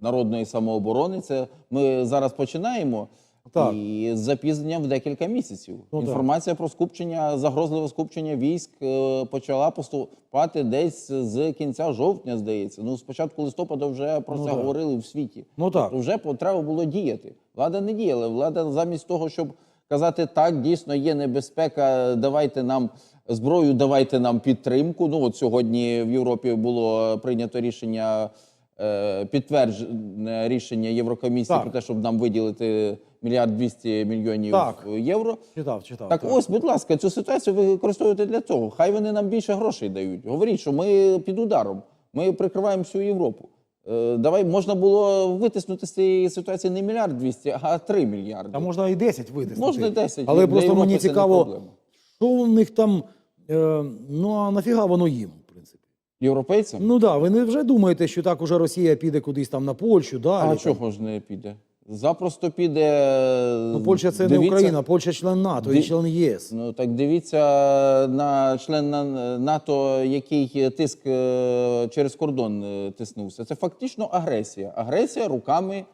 народної самооборони. Це ми зараз починаємо. Так. І з запізненням в декілька місяців. Ну, так. Інформація про скупчення, загрозливе скупчення військ е, почала поступати десь з кінця жовтня, здається. Ну, спочатку листопада вже про Ну, це так. говорили в світі. Ну, так. Тобто вже треба було діяти. Влада не діяла. Влада замість того, щоб казати, так, дійсно є небезпека, давайте нам зброю, давайте нам підтримку. Ну, от сьогодні в Європі було прийнято рішення. Е, Підтверджене рішення Єврокомісії Так. про те, щоб нам виділити мільярд 200 мільйонів Так. євро. Читав, читав. Так, ось, будь ласка, цю ситуацію ви використовуєте для цього. Хай вони нам більше грошей дають. Говоріть, що ми під ударом, ми прикриваємо всю Європу. Е, давай можна було витиснути з цієї ситуації не мільярд 200, а 3 мільярди. Та можна і 10 витиснути. Можна і 10. Але просто мені цікаво, що у них там. Е, ну а нафіга воно їм. Європейцям? Ну так, да, ви не вже думаєте, що так уже Росія піде кудись там на Польщу, далі. а там. чого ж не піде? Запросто піде. Ну, Польща це не Дивіться- Україна, Польща член НАТО і Ди- член ЄС. Ну так дивіться на члена НАТО, який тиск е, через кордон е, тиснувся. Це фактично агресія. Агресія руками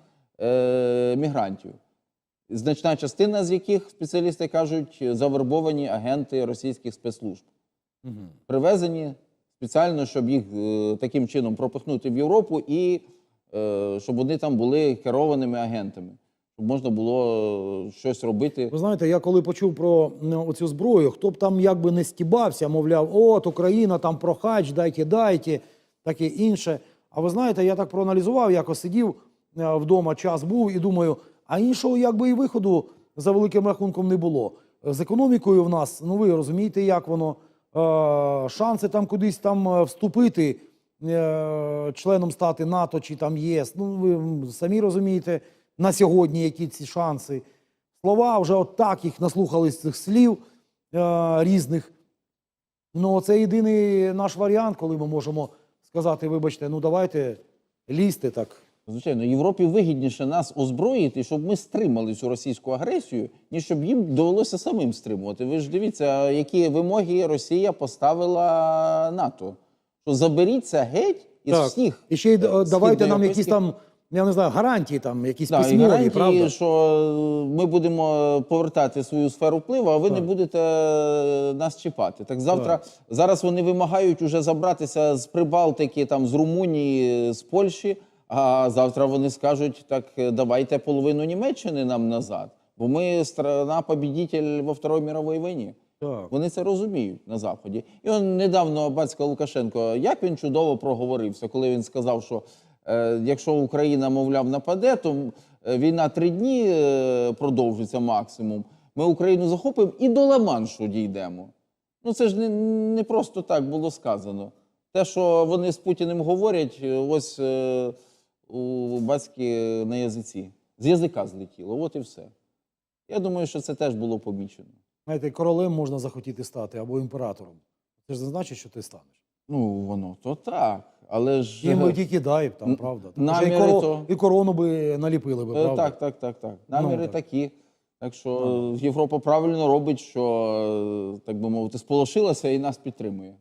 е, мігрантів. Значна частина з яких спеціалісти кажуть завербовані агенти російських спецслужб, Мгм. привезені спеціально, щоб їх е, таким чином пропихнути в Європу і е, щоб вони там були керованими агентами, можна було е, щось робити. Ви знаєте, я коли почув про оцю зброю, хто б там якби не стібався, мовляв, от Україна там прохач, дайте, дайте, таке інше. А ви знаєте, я так проаналізував, якось сидів вдома, час був і думаю, а іншого якби і виходу за великим рахунком не було. З економікою в нас, ну ви розумієте, як воно, шанси там кудись там е, вступити, е, членом стати НАТО чи там ЄС. Ну ви самі розумієте, на сьогодні які ці шанси. Слова вже от так їх наслухались цих слів е, різних. Ну, це єдиний наш варіант, коли ми можемо сказати, вибачте, ну давайте лізьте так. Звичайно, Європі вигідніше нас озброїти, щоб ми стримали цю російську агресію, ніж щоб їм довелося самим стримувати. Ви ж дивіться, які вимоги Росія поставила НАТО. Що заберіться геть із так. всіх. І ще й е, давайте нам якісь там, я не знаю, гарантії, там, якісь Да, письмові, гарантії, правда? що е, ми будемо повертати свою сферу впливу, а ви не будете е, нас чіпати. Так завтра зараз вони вимагають уже забратися з Прибалтики, там з Румунії, з Польщі. А завтра вони скажуть: так е, давайте половину Німеччини нам назад, бо ми страна побідітель во Второй мировій війні. Так. Вони це розуміють на заході. І он недавно батько Лукашенко, як він чудово проговорився, коли він сказав, що е, якщо Україна, мовляв, нападе, то е, війна три дні е, продовжиться максимум. Ми Україну захопимо і до Ла-Маншу дійдемо. Ну це ж не, не просто так було сказано. Те, що вони з Путіним говорять, е, ось е, у батьки на язиці. З язика злетіло, от і все. Я думаю, що це теж було помічено. Знаєте, королем можна захотіти стати або імператором. Це ж не значить, що ти станеш. Ну, воно то так. Але ж. Би тільки дай, там, правда. Наміри і, коро... то- і корону би наліпили би, Е, правда? Так, так, так, так. Наміри Ну, так. такі. Так що е, Європа правильно робить, що, е, так би мовити, сполошилася і нас підтримує.